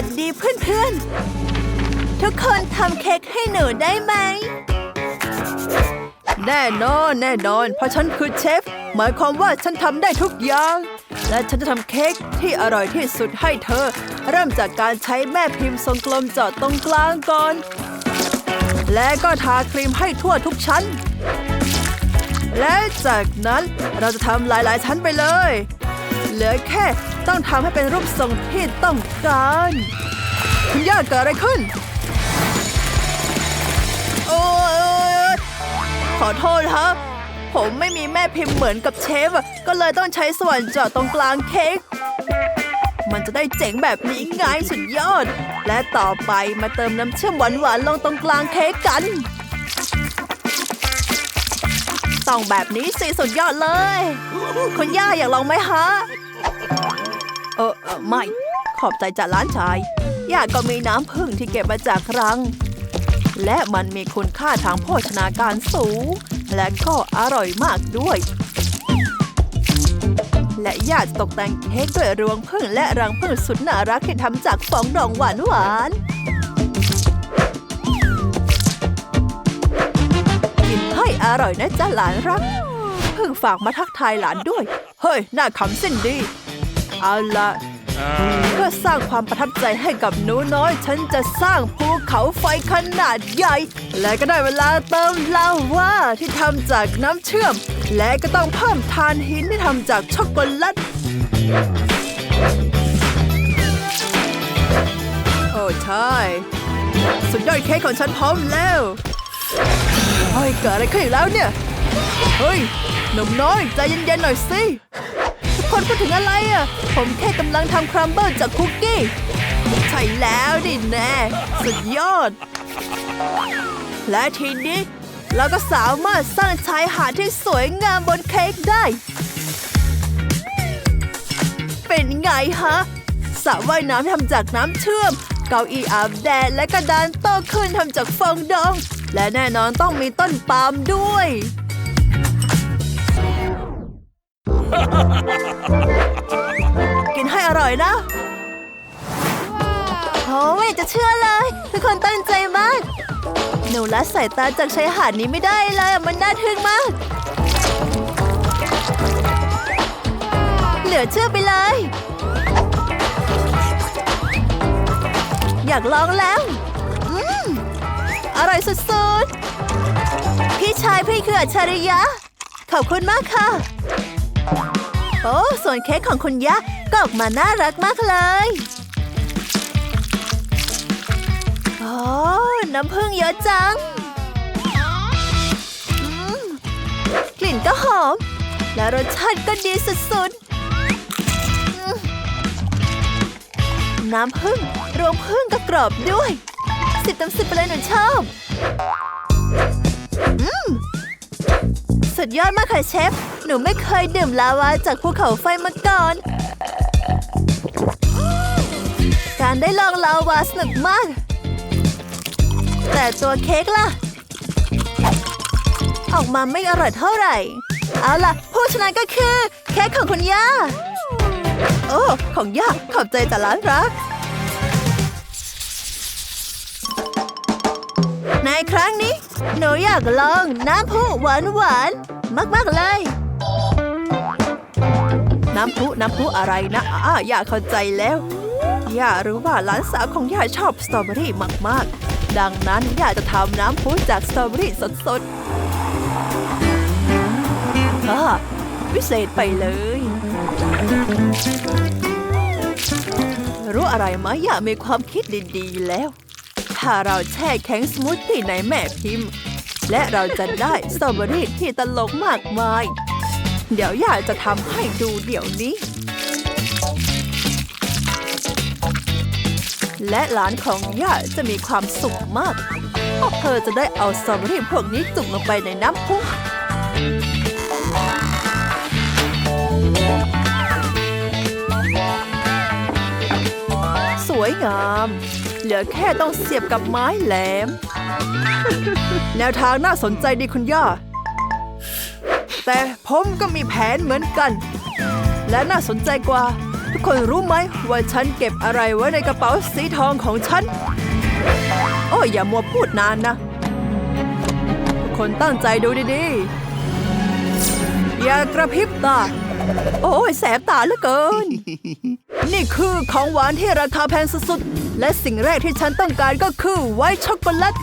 วัสดีเพื่อนๆ ทุกคนทำเค้กให้หนูได้ไหม แน่นอน แน่นอน เพราะฉันคือเชฟ หมายความว่าฉันทำได้ทุกอย่าง และฉันจะทำเค้กที่อร่อยที่สุดให้เธอ เริ่มจากการใช้แม่พิมพ์ทรงกลมเจาะตรงกลางก่อน และก็ทาครีมให้ทั่วทุกชั้น และจากนั้นเราจะทำหลายๆชั้นไปเลย เหลือแค่ ต้องทำให้เป็นรูปทรงที่ต้องการ คุณย่าเกิดอะไรขึ้น โอ้ยขอโทษฮะผมไม่มีแม่พิมพ์เหมือนกับเชฟอะก็เลยต้องใช้ส่วนเจาะตรงกลางเค้ก มันจะได้เจ๋งแบบนี้ไงสุดยอด และต่อไปมาเติมน้ำเชื่อมหวานๆลงตรงกลางเค้กกัน ต้องแบบนี้สิสุดยอดเลย คุณย่าอยากลองไหมฮะ เออเออไม่ ขอบใจจากร้านชาย ย่าก็มีน้ำผึ้งที่เก็บมาจากรัง และมันมีคุณค่าทางโภชนาการสูง และก็อร่อยมากด้วย และย่าตกแต่งเค้กด้วยรวงผึ้งและรังผึ้งสุดน่ารักที่ทำจากฟองดองหวานหวาน อร่อยนะจ๊ะหลานรัก เพิ่งฝากมาทักทายหลานด้วย เฮ้ย น่าขำสิ้นดี เอาละเพื่อสร้างความประทับใจให้กับหนูน้อย ฉันจะสร้างภูเขาไฟขนาดใหญ่ และก็ได้เวลาเติมลาวาที่ทำจากน้ำเชื่อม และก็ต้องเพิ่มทานหินที่ทำจากช็อกโกแลตโอ้ใช่ สุดยอดเค้กของฉันพร้อมแล้ว เฮ้ยเกิดอะไรขึ้นอีกแล้วเนี่ย เฮ้ยหนุ่มน้อยใจเย็นๆหน่อยสิ ทุกคนพูดถึงอะไรอะ ผมแค่กำลังทำครัมเบิลจากคุกกี้ ใช่แล้วดิแน่ สุดยอด และทีนี้เราก็สามารถสร้างชายหาดที่สวยงามบนเค้กได้ เป็นไงฮะสระว่ายน้ำทำจากน้ำเชื่อม เก้าอี้อาบแดดและกระดานโต๊ะขึ้นทำจากฟองดอง และแน่นอนต้องมีต้นปาล์มด้วย กินให้อร่อยนะโอ้ไม่อยากจะเชื่อเลย ทุกคนตั้งใจมาก หนูละสายตาจากชายหาดนี้ไม่ได้เลยมันน่าทึ่งมาก เหลือเชื่อไปเลย อยากลองแล้ว อร่อยสุดๆ พี่ชายพี่คืออัจฉริยะ ขอบคุณมากค่ะ โอ้ ส่วนเค้กของคุณย่าก็ออกมาน่ารักมากเลยโอ้น้ำผึ้งเยอะจัง กลิ่นก็หอม และรสชาติก็ดีสุดๆ น้ำผึ้งรวมผึ้งก็กรอบด้วย สิบเต็มสิบไปเลยหนูชอบอืมสุดยอดมากค่ะเชฟ หนูไม่เคยดื่มลาวาจากภูเขาไฟมาก่อน การได้ลองลาวาสนุกมาก แต่ตัวเค้กล่ะ ออกมาไม่อร่อยเท่าไหร่ เอาล่ะ ผู้ชนะก็คือ เค้กของคุณย่า โอ้ ของย่า ขอบใจจากร้านรัก ในครั้งนี้ หนูอยากลองน้ำพุหวานหวานมากๆเลย น้ำพุน้ำพุอะไรนะอ่าย่าเข้าใจแล้วย่ารู้ว่าหลานสาวของย่าชอบสตรอเบอรี่มากๆ ดังนั้นย่าจะทำน้ำพุจากสตรอเบอรี่สดๆอ่าวิเศษไปเลย รู้อะไรไหมย่ามีความคิดดีๆแล้ว ถ้าเราแช่แข็งสมูทตี้ในแม่พิมพ์ และเราจะได้สตรอเบอรี่ที่ตลกมากมาย เดี๋ยวย่าจะทำให้ดูเดี๋ยวนี้ และหลานของย่าจะมีความสุขมากเพราะเธอจะได้เอาสตรอเบอรี่พวกนี้จุ่มลงไปในน้ำพุสวยงาม เหลือแค่ต้องเสียบกับไม้แหลม แนวทางน่าสนใจดีคุณย่า แต่ผมก็มีแผนเหมือนกัน และน่าสนใจกว่า ทุกคนรู้ไหมว่าฉันเก็บอะไรไว้ในกระเป๋าสีทองของฉัน โอ้ยอย่ามัวพูดนานนะ ทุกคนตั้งใจดูดีๆ อย่ากระพริบตา โอ้ยแสบตาเหลือเกิน นี่คือของหวานที่ราคาแพงสุดๆ และสิ่งแรกที่ฉันต้องการก็คือไวท์ช็อกโกแลต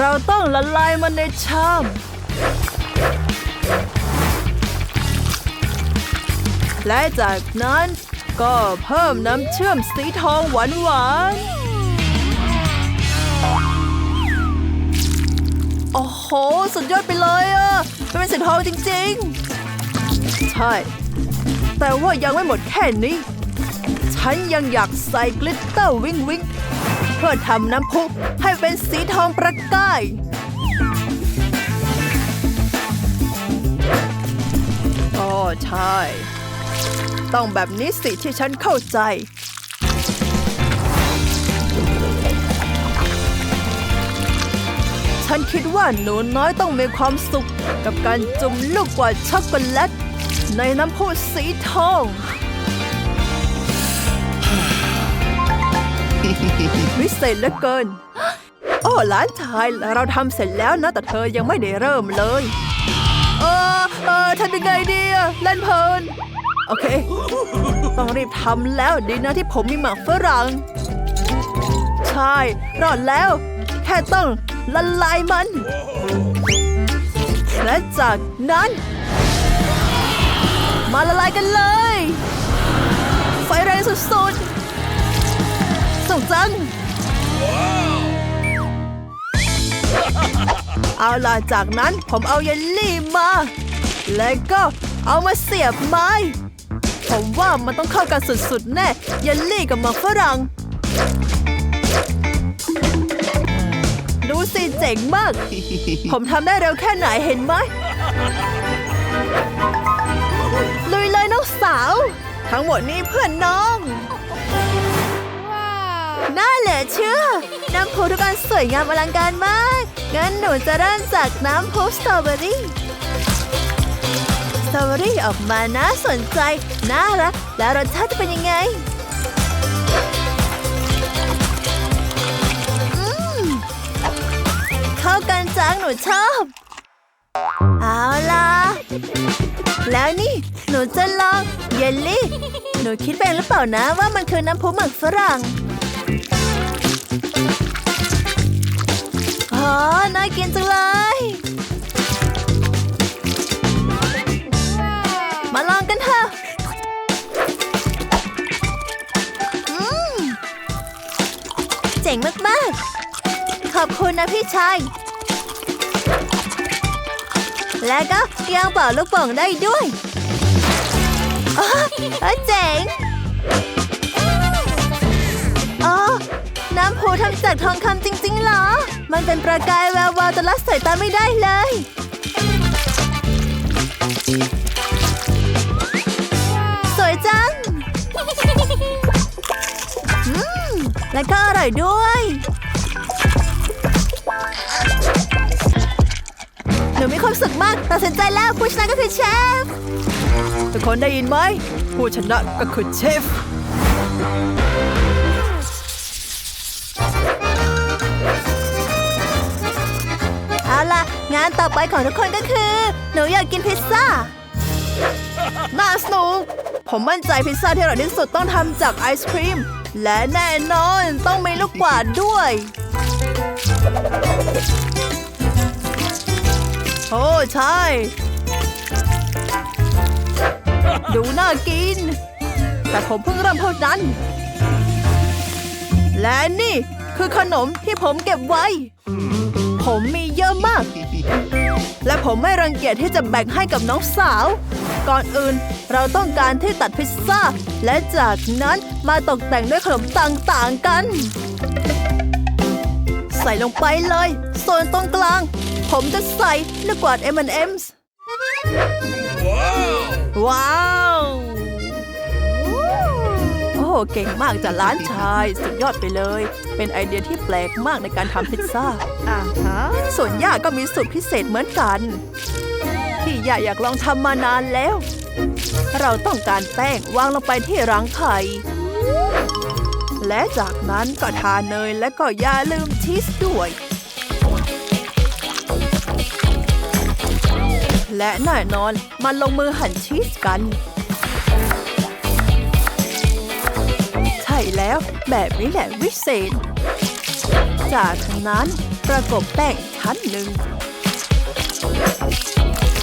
เราต้องละลายมันในชาม และจากนั้นก็เพิ่มน้ำเชื่อมสีทองหวานหวาน โห สุดยอดไปเลยอะมันเป็นสีทองจริง ๆ ใช่ แต่ว่ายังไม่หมดแค่นี้ ฉันยังอยากใส่กลิตเตอร์วิงวิงเพื่อทำน้ำพุให้เป็นสีทองประกายโอ้ใช่ ต้องแบบนี้สิที่ฉันเข้าใจ ฉันคิดว่าหนูน้อยต้องมีความสุข กับการจุ่มลูกกวาดช็อกโกแลต ในน้ำพุสีทองวิเศษเหลือเกิน โอ้หลานชายเราทำเสร็จแล้วนะ แต่เธอยังไม่ได้เริ่มเลย เออเออทำยังไงดีเล่นเพลิน โอเค ต้องรีบทำแล้วดีนะที่ผมมีหมากฝรั่ง ใช่ รอดแล้ว แค่ต้อง ละลายมัน และจากนั้น มาละลายกันเลย ไฟแรงสุดๆส่งจังเอาล่ะจากนั้นผมเอาเยลลี่มา แล้วก็เอามาเสียบไม้ ผมว่ามันต้องเข้ากันสุดๆ แน่ เยลลี่กับหมากฝรั่ง เจ๋งมาก ผมทำได้เร็วแค่ไหนเห็นไหมลุยเลยน้องสาว ทั้งหมดนี้เพื่อนน้อง น่าเหลือเชื่อ น้ำพุทุกอันสวยงามอลังการมาก งั้นหนูจะเริ่มจากน้ำพุสตรอเบอรี่สตรอเบอรี่ออกมาน่าสนใจ น่ารัก แล้วรสชาติจะเป็นยังไง จังหนูชอบ เอาล่ะ แล้วนี่ หนูจะลองเยลลี่ หนูคิดเป็นหรือเปล่านะว่ามันคือน้ำพุหมักฝรั่งอ๋อน่ากินจังเลย มาลองกันเถอะเจ๋งมาก ๆ ขอบคุณนะพี่ชาย และก็ยังเป่าลูกโป่งได้ด้วยอ๋อเอ้ยเจ๋งอ๋อน้ำพุทำจากทองคำจริง ๆ เหรอ มันเป็นประกายแวววาวจนละสายตาไม่ได้เลย สวยจังและก็อร่อยด้วย นูมีความสุขมากตัดสินใจแล้วผู้ชนะก็คือเชฟ ทุกคนได้ยินไหม ผู้ชนะก็คือเชฟ เอาล่ะ งานต่อไปของทุกคนก็คือ หนูอยากกินพิซซ่า น่าสนุก ผมมั่นใจพิซซ่าที่อร่อยที่สุดต้องทำจากไอศครีม และแน่นอนต้องมีลูกกวาดด้วยโอ้ ใช่ ดูน่ากิน แต่ผมเพิ่งเริ่มเท่านั้น และนี่คือขนมที่ผมเก็บไว้ ผมมีเยอะมาก และผมไม่รังเกียจที่จะแบ่งให้กับน้องสาว ก่อนอื่นเราต้องการที่ตัดพิซซ่า และจากนั้นมาตกแต่งด้วยขนมต่างๆกัน ใส่ลงไปเลย ส่วนตรงกลาง ผมจะใส่ลูกกวาด M&M's ว้าว โอ้เก่งมากจากร้านชาย สุดยอดไปเลย เป็นไอเดียที่แปลกมากในการทำพิซซ่า อ่าฮะ ส่วนย่าก็มีสูตรพิเศษเหมือนกัน ที่ย่าอยากลองทำมานานแล้ว เราต้องการแป้งวางลงไปที่รังไข่และจากนั้นก็ทาเนยและก็อย่าลืมชีสด้วย และแน่นอน มาลงมือหั่นชีสกัน ใช่แล้วแบบนี้แหละวิเศษ จากนั้นประกบแป้งชั้นหนึ่ง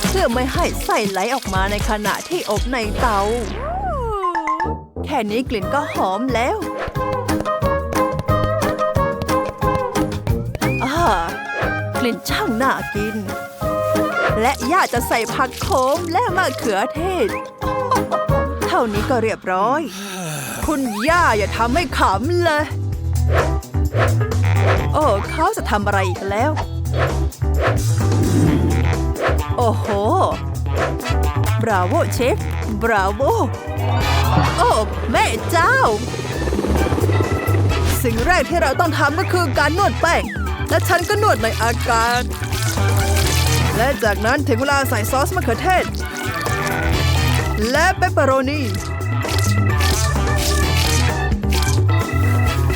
เพื่อไม่ให้ไส้ไหลออกมาในขณะที่อบในเตา แค่นี้กลิ่นก็หอมแล้วอ่ากลิ่นช่างน่ากิน และย่าจะใส่ผักโขมและมะเขือเทศ เท่านี้ก็เรียบร้อย คุณย่าอย่าทำให้ขำเลย โอ้เขาจะทำอะไรอีกแล้ว โอ้โห บราโวเชฟ บราโว โอ้ แม่เจ้า สิ่งแรกที่เราต้องทำก็คือการนวดแป้ง และฉันก็นวดในอากาศ และจากนั้นถึงเวลาใส่ซอสมะเขือเทศ และเปปเปอโรนี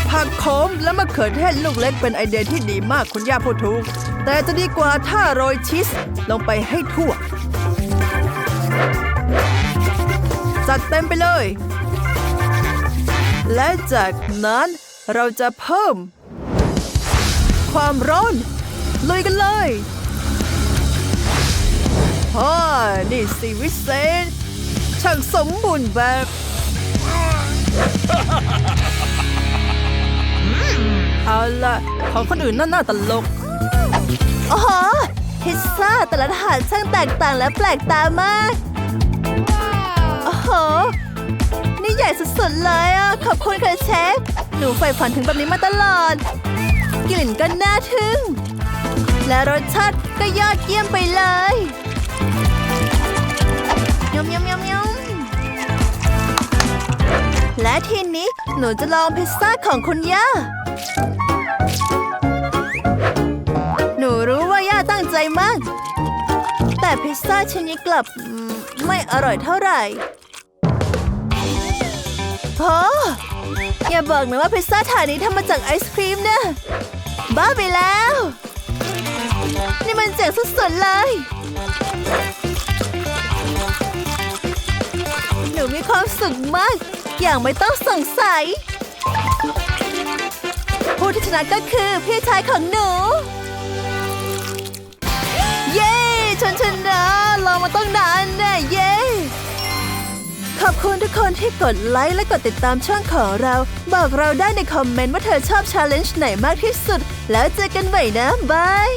ผักโขมและมะเขือเทศลูกเล็กเป็นไอเดียที่ดีมากคุณย่าพูดถูก แต่จะดีกว่าถ้าโรยชีสลงไปให้ทั่ว จัดเต็มไปเลย และจากนั้นเราจะเพิ่ม ความร้อนลุยกันเลย ฮ่านี่สิวิเศษช่างสมบูรณ์แบบเอาล่ะของคนอื่นน่าน่าตลกโอ้โหพิซซ่าแต่ละถาดช่างแตกต่างและแปลกตามากโอ้โห นี่ใหญ่สุดๆเลยอะ ขอบคุณค่ะเชฟ หนูใฝ่ฝันถึงแบบนี้มาตลอด กลิ่นก็น่าทึ่ง และรสชาติก็ยอดเยี่ยมไปเลย ยำยำยำยำและทีนี้หนูจะลองพิซซ่าของคุณย่า หนูรู้ว่าย่าตั้งใจมาก แต่พิซซ่าชิ้นนี้กลับไม่อร่อยเท่าไหร่โอ้อย่าบอกนะว่าพิซซ่าถาดนี้ทำมาจากไอศครีมนะ บ้าไปแล้ว นี่มันเจ๋งสุดๆเลย หนูมีความสุขมาก อย่างไม่ต้องสงสัย ผู้ที่ชนะก็คือพี่ชายของหนู เย้ฉันชนะรอมาต้องนานแน่เย้ขอบคุณทุกคนที่กดไลค์และกดติดตามช่องของเรา บอกเราได้ในคอมเมนต์ว่าเธอชอบชาเลนจ์ไหนมากที่สุด แล้วเจอกันใหม่นะบาย